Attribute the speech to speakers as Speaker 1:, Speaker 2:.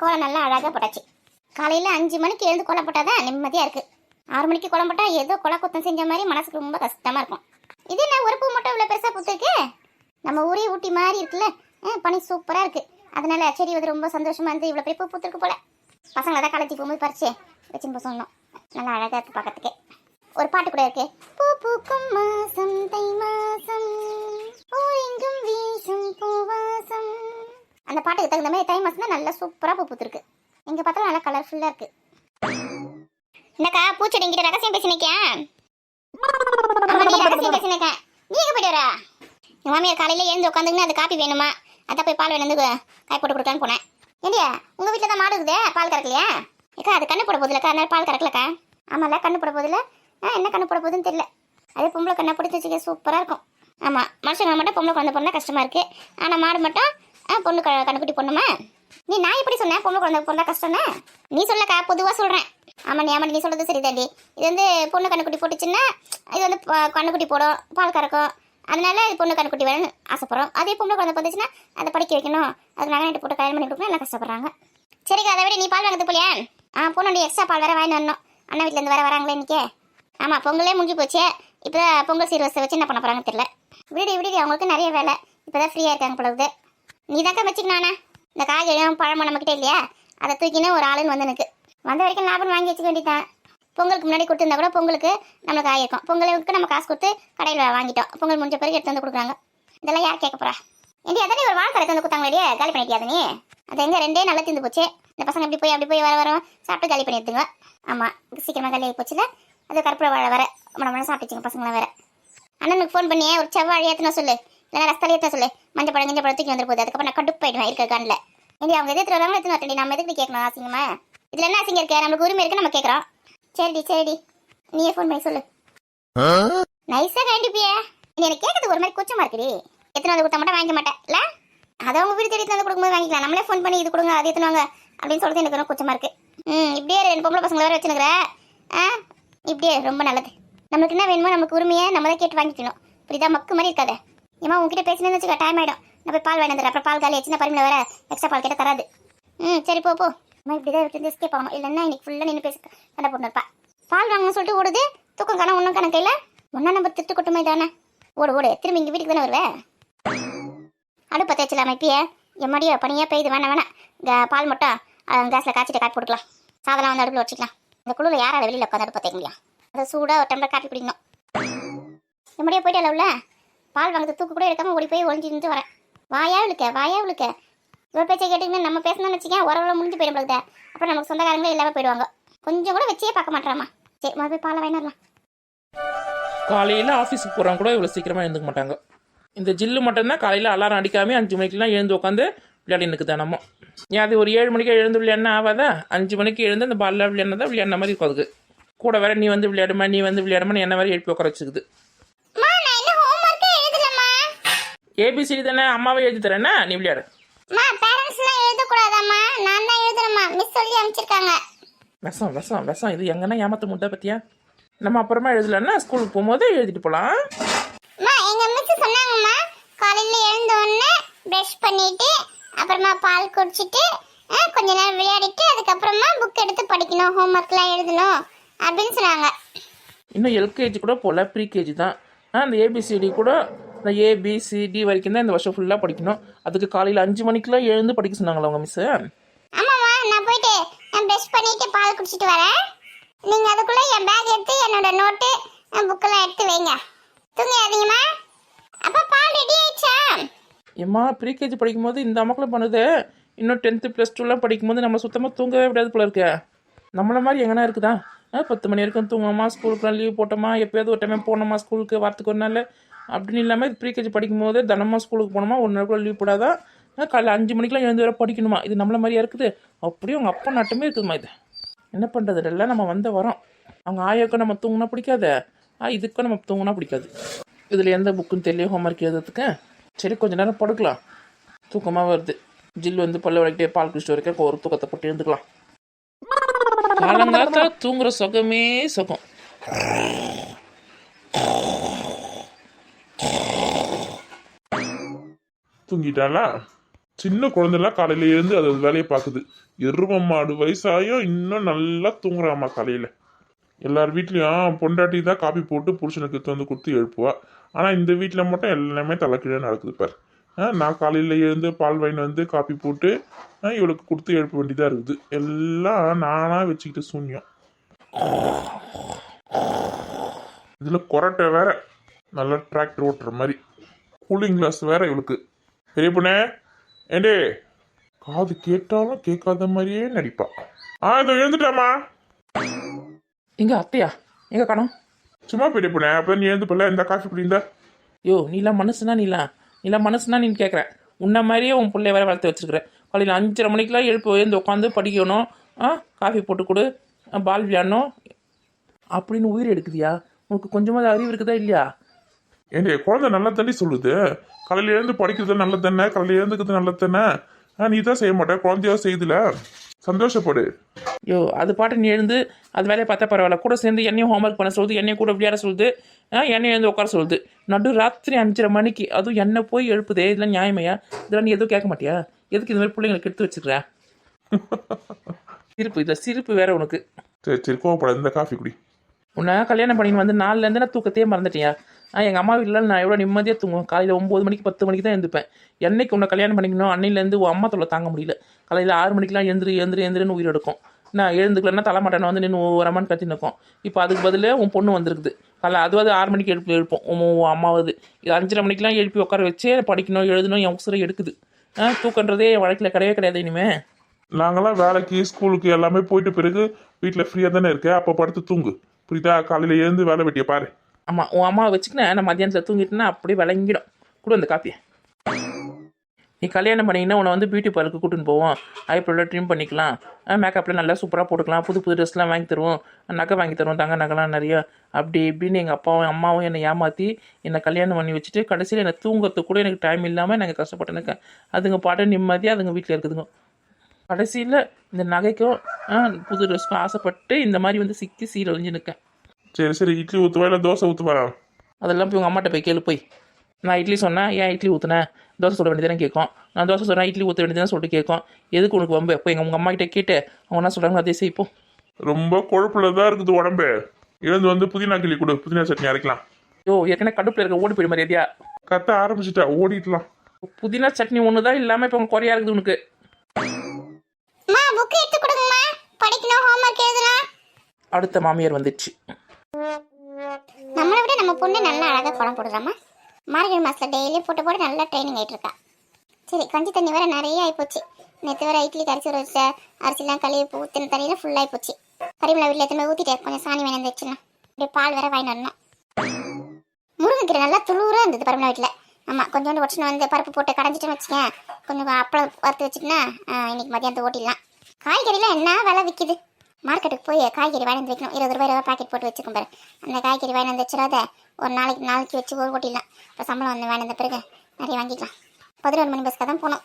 Speaker 1: கோலம் நல்லா அழகாக போட்டாச்சு. காலையில் அஞ்சு மணிக்கு எழுந்து கோலம் போட்டாதான் நிம்மதியாக இருக்குது ஆறு மணிக்கு கோலம் போட்டால் ஏதோ கொலை குத்தம் செஞ்ச மாதிரி மனசுக்கு ரொம்ப கஷ்டமாக இருக்கும். இது என்ன ஒரு பூ மட்டும் இவ்வளோ பெருசாக பூத்துருக்கு? நம்ம ஊரே ஊட்டி மாதிரி இருக்குல்ல? ஆ, பனி சூப்பராக இருக்குது அதனால செடி வந்து ரொம்ப சந்தோஷமாக இருந்து இவ்வளோ பெரிய பூ பூத்துருக்கு போல. பசங்களை தான் காலேஜ் போகும்போது பறிச்சு. வச்சுன்னு போக சொன்னோம். நல்லா அழகாக இருக்குது பார்க்கறதுக்கு. ஒரு பாட்டு கூட இருக்கு. பூ பூக்கும் மாசம் தை மாசம் எங்கும் வீசும் பூ அந்த பாட்டுக்கு தகுந்த மாதிரி தை மாதம் தான் நல்லா சூப்பராக பூ பூத்துருக்கு. இங்கே பார்த்தா நல்லா கலர்ஃபுல்லாக இருக்கு. என்னக்கா பூச்செடி என்கிட்ட ரகசியம் பேசினிக்கா ரகசியம் பேசினிக்கா நீ எங்கே போயிட்டு வரா? எங்கள் மாமியார் காலையில் எழுந்து உட்காந்துங்கன்னு அது காப்பி வேணுமா? அதான் போய் பால் வேணும் காய் போட்டு கொடுக்கலான்னு போனேன். ஏண்டியா உங்கள் வீட்டில் தான் மாடு இருக்குதே? பால் கறக்கலையா? ஏக்கா அது கண்ணு போட போதில்லக்கா அதனால பால் கறக்கலக்கா? ஆமாம்ல கண்ணு போட போதில்ல ஆ என்ன கண்ணு போட போகுதுன்னு தெரியல. அதே பொம்பளை கண்ணை பிடிச்சி வச்சுக்க சூப்பராக இருக்கும். ஆமாம் மனுஷங்க மட்டும் பொம்பளை குழந்தை பொண்ணா கஷ்டமாக இருக்குது ஆனால் மாடு மட்டும் ஆ பொண்ணு க கண்ணுக்குட்டி பொண்ணுமா? நீ நான் எப்படி சொன்னேன்? பொண்ணு குழந்தை பொண்ணா கஷ்டம்னா? நீ சொல்லக்கா பொதுவாக சொல்கிறேன் ஆமாம் நீ ஆமாம் நீ சொல்கிறது சரிதாண்டி. இது வந்து பொண்ணு கண்ணுக்குட்டி போட்டுச்சுன்னா இது வந்து ப- கண்ணுக்குட்டி போடும் பால் கறக்கும். அதனால இது பொண்ணு கண்ணுக்குட்டி வேணும்னு ஆசைப்படுறோம். அதே பொண்ணு குழந்தை பிறந்துச்சுன்னா அதை படிக்க வைக்கணும். அது நகை போட்டு கல்யாணம் பண்ணி கொடுக்கணும். எல்லாம் கஷ்டப்படுறாங்க. சரிக்கா அதை விட நீ பால் வாங்குறது போலியா? ஆ பொண்ணு எக்ஸ்ட்ரா பால் வேற வாங்கி வரணும். அண்ணன் வீட்டிலேருந்து வர வராங்களே இன்னைக்கு. ஆமாம் பொங்கலே முடிஞ்சு போச்சு. இப்போ பொங்கல் சீர்வரிசை வச்சு என்ன பண்ண போகிறாங்கன்னு தெரியல. விடுடி விடுடி அவங்களுக்கு நிறைய வேலை. இப்போ தான் ஃப்ரீயாக இருக்காங்க போல நீ தாக்கா வச்சுக்கணாண்ணா இந்த காய்கறியும் பழமும் நம்மக்கிட்ட இல்லையா? அதை தூக்கினே ஒரு ஆளுன்னு வந்து எனக்கு வந்த வரைக்கும் லாபம் வாங்கி வச்சுக்க வேண்டியதான் பொங்கலுக்கு முன்னாடி கொடுத்துருந்தா கூட பொங்கலுக்கு நம்மளுக்கு ஆயிருக்கும் பொங்கலுக்கு நம்ம காசு கொடுத்து கடையில் வாங்கிட்டோம். பொங்கல் முடிஞ்ச பிறகு எடுத்து வந்து கொடுக்குறாங்க. இதெல்லாம் யார் கேட்க போறா? ஏண்டி அதானே ஒரு வாழ்க்கை வந்து கொடுத்தாங்களே காலி பண்ணிட்டியா நீ? அது எங்கே? ரெண்டே நல்லா தீர்ந்து போச்சு. இந்த பசங்க இப்படி போய் அப்படி போய் வர வர சாப்பிட்டு காலி பண்ணி எடுத்துங்க. ஆமாம் சீக்கிரமாக காலி ஆகி போச்சுல. அது கருப்புல வாழை வர நம்ம சாப்பிட்டுச்சுங்க பசங்களாம் வேற. அண்ணனுக்கு ஃபோன் பண்ணியே ஒரு செவ்வாழை ஏற்றுனா சொல்லு. இல்லைன்னா ரஸ்தாலே ஏற்ற சொல்லு? மஞ்சள் பழம் கிஞ்ச பழம் தூக்கி வந்துரு போகுது. அதுக்கப்புறம் நான் கடுப்பாயிடுவேன் இருக்க கண்ணில் இனி அவங்க எது எடுத்துட்டு வராங்களோ எடுத்துன்னு வரட்டி நம்ம எதுக்கு கேட்கணும்? அசிங்கமா? இதில் என்ன அசிங்க இருக்கு? நம்மளுக்கு உரிமை இருக்கு நம்ம கேட்குறோம். சரிடி சரிடி. நீயே ஃபோன் பண்ணி சொல்லு. நைஸா கண்டிப்பியே எனக்கு கேட்கறது ஒரு மாதிரி குச்சமா இருக்குடி. எத்தனை வந்து கொடுத்தா மட்டும் வாங்கிக்க மாட்டேன். இல்ல? அதை அவங்க வீடு தேடி எடுத்து வந்து கொடுக்கும்போது வாங்கிக்கலாம். நம்மளே ஃபோன் பண்ணி இது கொடுங்க அது எத்தனை வாங்க அப்படின்னு சொல்லிட்டு எனக்கு ரொம்ப குச்சமா இருக்கு. ம் இப்படியே ரெண்டு பொம்பளை பசங்களை வேற வச்சுனுக்குற ஆ? இப்படியே ரொம்ப நல்லது. நம்மளுக்கு என்ன வேணுமோ நமக்கு உரிமையை நம்ம தான் கேட்டு வாங்கிக்கணும். புரியுதா? மக்கு மாதிரி இருக்காதே. ஏமா உங்ககிட்ட பேசினேன்னு வச்சுக்க டைம் ஆகிடும் நான் போய் பால் வேணும் அப்புறம் பால் காலி சின்ன பரிமில் வேற எக்ஸ்ட்ரா பால் கேட்ட தராது. ம் சரி போ போ. அம்மா இப்படி தான் விட்டு எஸ்கேப் ஆகணும். இல்லைன்னா இன்னைக்கு ஃபுல்லாக நின்று பேச சண்டை போட்டு இருப்பா. பால் வாங்கணும்னு சொல்லிட்டு ஓடுது. தூக்கம் காண ஒன்றும் கணக்கு இல்லை ஒன்றா நம்ம திட்டு கொட்டுமே தானே ஓடு ஓடு. திரும்பி இங்கே வீட்டுக்கு தானே வருவேன் அடுப்பை தேய்ச்சலாம் இப்பயே. எம்மாடியோ பனியாக பெய்யுது. வேணாம் வேணாம். பால் மட்டும் கேஸில் காய்ச்சிட்டு காப்பி கொடுக்கலாம் சாதனம் வந்து அடுப்பில் வச்சுக்கலாம். இந்த குழுவில் யாரால வெளியில் உட்காந்து அடுப்பு தேய்க்க முடியும்? அதை சூடாக ஒரு டம்ளர் காப்பி குடிக்கணும். எம்மாடியோ போயிட்டு அளவுல. பால் வாங்குறது தூக்கு கூட எடுக்காமல் ஓடி போய் ஒழிஞ்சிருந்து வரேன். வாயா விழுக்க வாயா விழுக்க இவ்வளோ பேச்சை கேட்டுக்கிட்டு நம்ம பேசணும்னு வச்சுக்கேன் உறவுல முடிஞ்சு போயிடும் பொழுது அப்புறம் நமக்கு சொந்தக்காரங்களே இல்லாமல் போயிடுவாங்க. கொஞ்சம் கூட வச்சே பார்க்க மாட்டேறாமா சரி மறுபடியும் போய் பாலை வாங்கிடலாம்
Speaker 2: காலையில் ஆஃபீஸுக்கு போகிறவங்க கூட இவ்வளோ சீக்கிரமாக எழுந்துக்க மாட்டாங்க. இந்த ஜில்லு மட்டும்தான் காலையில் அலாரம் அடிக்காமல் அஞ்சு மணிக்கெல்லாம் எழுந்து உட்காந்து விளையாடி எனக்கு தினமும். ஏன் அது ஒரு ஏழு மணிக்கு எழுந்து விளையாடினா ஆகாதா அஞ்சு மணிக்கு எழுந்து அந்த பாலில் விளையாடினா தான் விளையாடின மாதிரி இருக்கும் அதுக்கு கூட வேற நீ வந்து விளையாடுமா நீ வந்து விளையாடுமா என்ன மாதிரி எழுப்பி உட்கார வச்சுக்குது
Speaker 1: அம்மா நான் இன்னும் ஹோம்ஒர்க்கே எழுதலம்மா
Speaker 2: ஏபிசிடி தானே? அம்மாவே எழுதி தரேன்னா நீ விளையாடு.
Speaker 1: பேரண்ட்ஸ்லாம் எழுதக்கூடாதாம்மா. நான் தான் எழுதுறேம்மா மிஸ் சொல்லி அனுப்பிச்சிருக்காங்க.
Speaker 2: விஷம் விஷம் விஷம். இது எங்கன்னா ஏமாத்த முட்டை பத்தியா? நம்ம அப்புறமா எழுதலன்னா ஸ்கூலுக்கு போகும்போது எழுதிட்டு போகலாம்
Speaker 1: அம்மா எங்க மிஸ் சொன்னாங்கம்மா. காலையில எழுந்த உடனே பிரஷ் பண்ணிட்டு அப்புறமா பால் குடிச்சிட்டு ஆ, கொஞ்ச நேரம் விளையாடிட்டு அதுக்கப்புறமா புக் எடுத்து படிக்கணும். ஹோம்ஒர்க்லாம் எழுதணும். அப்படின்னு சொன்னாங்க.
Speaker 2: இன்னும் எல்கேஜி கூட போகல ப்ரீகேஜி தான். ஆ இந்த ஏபிசிடி கூட இந்த ஏபிசிடி வரைக்கும் தான் இந்த வருஷம் ஃபுல்லாக படிக்கணும். அதுக்கு காலையில் அஞ்சு மணிக்கெலாம் எழுந்து படிக்க சொன்னாங்களா உங்கள் மிஸ்ஸு
Speaker 1: ஆமாம்மா நான் போயிட்டு நான் ப்ரஷ் பண்ணிட்டு பால் குடிச்சிட்டு வரேன். நீங்க அதுக்குள்ள என் பேக் எடுத்து என்னோட நோட்டு புக்கெல்லாம் எடுத்து வைங்க. தூங்கிடாதீங்கம்மா அப்பா பால் ரெடி ஆயிடுச்சா?
Speaker 2: ஏம்மா ப்ரீகேஜி படிக்கும்போது இந்த அமக்கலம் பண்ணுது. இன்னும் டென்த்து ப்ளஸ் டூலாம் படிக்கும்போது நம்ம சுத்தமாக தூங்கவே விடாது போல இருக்க. நம்மள மாதிரி எங்கன்னா இருக்குதா? பத்து மணி வரைக்கும் தூங்குவோமா ஸ்கூலுக்குலாம் லீவ் போட்டோமா? எப்போயாவது ஒரு டைம் போனோமா ஸ்கூலுக்கு வாரத்துக்கு ஒரு நாள்? அப்படின்னு இல்லாமல் இது ப்ரீகேஜி படிக்கும்போது தினமும் ஸ்கூலுக்கு போனோமா ஒரு நாள் கூட லீவ் போடாதான் காலையில் காலைல அஞ்சு மணிக்கெலாம் எழுந்து வர படிக்கணுமா? இது நம்மள மாதிரியா இருக்குது? அப்படியே அவங்க அப்பா நாட்டமே இருக்குதுமா இது. என்ன பண்ணுறது இல்லை நம்ம வந்த வரோம். அவங்க ஆயோக்கம் நம்ம தூங்கினா பிடிக்காத? ஆ இதுக்கும் நம்ம தூங்கினா பிடிக்காது. இதில் எந்த புக்குன்னு தெரியல ஹோம்ஒர்க் எழுதுறதுக்கு? சரி கொஞ்ச நேரம் படுக்கலாம். தூக்கமாக வருது. ஜில் வந்து பல்ல வளைக்கிட்டே பால் குடிச்சிட்டு வரைக்கும் ஒரு தூக்கத்தை போட்டு எழுந்துக்கலாம். காலங்காலத்தில் தூங்குற சுகமே சுகம்.
Speaker 3: தூங்கிட்டாளா? சின்ன குழந்தைலாம் காலையில இருந்து அது வேலையை பார்க்குது. எரும மாடு வயசாயும் இன்னும் நல்லா தூங்குறாம்மா காலையில. எல்லார் வீட்லேயும் பொண்டாட்டி தான் காப்பி போட்டு புருஷனுக்கு எடுத்து வந்து கொடுத்து எழுப்புவா. ஆனா இந்த வீட்டில் மட்டும் எல்லாமே தலைக்கீழே நடக்குது பார். நான் காலையில எழுந்து பால் வாங்கி வந்து காப்பி போட்டு இவளுக்கு கொடுத்து எழுப்ப வேண்டியதா இருக்குது. எல்லாம் நானா வச்சுக்கிட்டு சூன்யம். இதுல கொரட்டை வேற. நல்லா டிராக்டர் ஓட்டுற மாதிரி. கூலிங் கிளாஸ் வேற இவளுக்கு. பெரிய பொண்ணே ஏண்டே? காது கேட்டாலும் கேட்காத மாதிரியே நடிப்பா. ஆ இதோ எழுந்துட்டாமா
Speaker 2: எங்க அத்தையா? எங்க காணோம்
Speaker 3: சும்மா பெரிய பொண்ணே அப்ப நீ எழுந்து போல இந்த காஃபி குடிந்தா
Speaker 2: யோ நீலாம் மனுஷனா நீலாம் நீலாம் மனுஷனா நீ கேட்குறேன் உன்ன மாதிரியே உன் பிள்ளைய வேற வளர்த்து வச்சிருக்கிறேன் காலையில் அஞ்சரை மணிக்கெலாம் எழுப்பு எழுந்து உட்காந்து படிக்கணும். ஆ காஃபி போட்டு கொடு. பால் விளையாடணும். அப்படின்னு உயிர் எடுக்குதியா? உனக்கு கொஞ்சமாவது அறிவு இருக்குதா இல்லையா?
Speaker 3: ஏண்டே குழந்தை நல்லா தண்ணி சொல்லுது. காலையில எழுந்து படிக்கிறது நல்லது தானே காலையில எழுந்துக்கிறது நல்லது தானே நீ தான் செய்ய மாட்டே. குழந்தையா செய்யுதுல சந்தோஷப்படு.
Speaker 2: யோ அது பாட்டு நீ எழுந்து அது வேலையை பார்த்தா பரவாயில்ல. கூட சேர்ந்து என்னையும் ஹோம்ஒர்க் பண்ண சொல்லுது என்னையும் கூட விளையாட சொல்லுது என்னையும் எழுந்து உட்கார சொல்லுது. நடு ராத்திரி அஞ்சரை மணிக்கு அதுவும் என்ன போய் எழுப்புதே இதெல்லாம் நியாயமையா? இதெல்லாம் நீ எதுவும் கேட்க மாட்டியா? எதுக்கு இந்த மாதிரி பிள்ளைங்களுக்கு எடுத்து வச்சுக்கிற? சிரிப்பு இதில் சிரிப்பு வேற உனக்கு.
Speaker 3: சரி சரி கோவப்படாத. இந்த காஃபி குடி.
Speaker 2: உன்னை கல்யாணம் பண்ணின்னு வந்து நாலுலேருந்து நான் தூக்கத்தையே மறந்துட்டியா ஆ எங்கள் அம்மா வீட்டில் நான் எவ்வளோ நிம்மதியாக தூங்குவேன். காலையில் ஒம்பது மணிக்கு பத்து மணிக்கு தான் எழுந்துப்பேன். என்னைக்கு உன்னை கல்யாணம் பண்ணிக்கணும் அன்னையிலேருந்து உன் அம்மா தொல்லை தாங்க முடியல. காலையில் ஆறு மணிக்கெலாம் எழுந்திரு எழுந்திரு எழுந்திருன்னு உயிர் எடுக்கும். நான் எழுந்துக்கலன்னா தலைமாட்டேன் வந்து நின்று ஒரு அம்மான்னு கத்தி நிற்கும் இப்போ அதுக்கு பதிலே உன் பொண்ணு வந்திருக்குது. காலைல அதுவாது ஆறு மணிக்கு எழுப்பி எழுப்போம். உன் உன் அம்மாவது இது அஞ்சரை மணிக்கெலாம் எழுப்பி உட்கார வச்சே படிக்கணும் எழுதணும் என் உசுரை எடுக்குது. ஆ தூக்கன்றதே என் வழக்கில் கிடையவே கிடையாது இனிமே.
Speaker 3: நாங்களாம் வேலைக்கு ஸ்கூலுக்கு எல்லாமே போயிட்டு பிறகு வீட்டில் ஃப்ரீயாக தானே இருக்க அப்போ படுத்து தூங்கு. புரியுதா? காலையில் எழுந்து வேலை வெட்டிய பாரு.
Speaker 2: ஆமாம் உன் அம்மாவை வச்சுக்கினேன் நான் மத்தியானத்தில் தூங்கிட்டேன்னா அப்படியே விளங்கிடும். கூட அந்த காப்பியை. நீ கல்யாணம் பண்ணிங்கன்னா உன்னை வந்து பியூட்டி பார்லருக்கு கூட்டின்னு போவோம். ஐப்ரோவில் ட்ரிம் பண்ணிக்கலாம். மேக்கப்பில் நல்லா சூப்பராக போட்டுக்கலாம். புது புது ட்ரெஸ்லாம் வாங்கி தருவோம். நகை வாங்கி தருவோம் தங்க நகைலாம் நிறையா. அப்படி இப்படின்னு எங்கள் அப்பாவும் அம்மாவும் என்னை ஏமாற்றி என்னை கல்யாணம் பண்ணி வச்சுட்டு கடைசியில் என்னை தூங்குறதுக்கு கூட எனக்கு டைம் இல்லாமல் நாங்கள் கஷ்டப்பட்டுருக்கேன் அதுங்க பாட்டு நிம்மதியாக அதுங்க வீட்டில் இருக்குதுங்க. கடைசியில் இந்த நகைக்கும் புது ட்ரெஸ்க்கும் ஆசைப்பட்டு இந்த மாதிரி வந்து சிக்கி சீரழிஞ்சு நிற்கேன்
Speaker 3: சரி சரி இட்லி ஊற்றுவா இல்லை தோசை ஊற்றுவா
Speaker 2: அதெல்லாம் போய் உங்கள் அம்மாட்ட போய் கேளு போய். நான் இட்லி சொன்னேன் ஏன் இட்லி ஊற்றுனேன் தோசை சுட வேண்டியதானே கேட்கும். நான் தோசை சொன்னேன் இட்லி ஊற்ற வேண்டியதானே சொல்லிட்டு கேட்கும். எதுக்கு உனக்கு வம்பு? எப்போ எங்கள் உங்கள் அம்மா கிட்ட கேட்டு அவங்க என்ன சொல்கிறாங்க அதே செய்ப்போம்
Speaker 3: ரொம்ப கொழுப்புல தான் இருக்குது உடம்பு. எழுந்து வந்து புதினா கிளி கொடு புதினா சட்னி அரைக்கலாம்.
Speaker 2: யோ ஏற்கனவே கடுப்பில் இருக்க ஓடி போயிடு மரியாதையா.
Speaker 3: கத்த ஆரம்பிச்சிட்டா ஓடிடலாம்.
Speaker 2: புதினா சட்னி ஒன்று தான் இல்லாமல் இப்போ குறையா இருக்குது உனக்கு. அடுத்த மாமியார் வந்துடுச்சு.
Speaker 1: பொண்ணு நல்லா அழகாக குடம் போடுறாம்மா மார்கழி மாதத்தில் டெய்லியும் போட்டு போட்டு நல்லா ட்ரைனிங் ஆகிட்டு இருக்கா சரி கஞ்சி தண்ணி வேறு நிறைய ஆகிப்போச்சு நேற்று வர இட்லி கரிசி ஒரு வச்ச அரிசிலாம் கழுவி ஊற்றின தண்ணியில் ஃபுல்லாகி போச்சு பரிமளா வீட்டில் எத்தனை ஊற்றிட்டேன் கொஞ்சம் சாணி வேணும் வச்சுனா அப்படியே பால் வேற வாங்கிட்டு வரணும். முருங்கைக்கீரை நல்லா துளுராக இருந்தது பரிமளா வீட்டில் ஆமாம் கொஞ்சோண்டு உடச்சுன்னு வந்து பருப்பு போட்டு கடைஞ்சிட்டுன்னு வச்சுக்கேன் கொஞ்சம் அப்பளம் வறுத்து வச்சுட்டுனா இன்னைக்கு மதியானத்தை ஓட்டிடலாம். காய்கறிலாம் என்ன விலை விற்கிது மார்க்கெட்டுக்கு போய் காய்கறி வாங்கி வைக்கணும். இருபது ரூபாய் இருபது பாக்கெட் போட்டு வச்சுக்கும் பாரு. அந்த காய்கறி வாங்கி வச்சிடாத. ஒரு நாளைக்கு நாளைக்கு வச்சு ஒரு கொட்டிடலாம் இப்போ சம்பளம் வந்து வாங்கி வந்த பிறகு நிறைய வாங்கிக்கலாம். பதினோரு மணி பஸ்க்காக தான் போகணும்.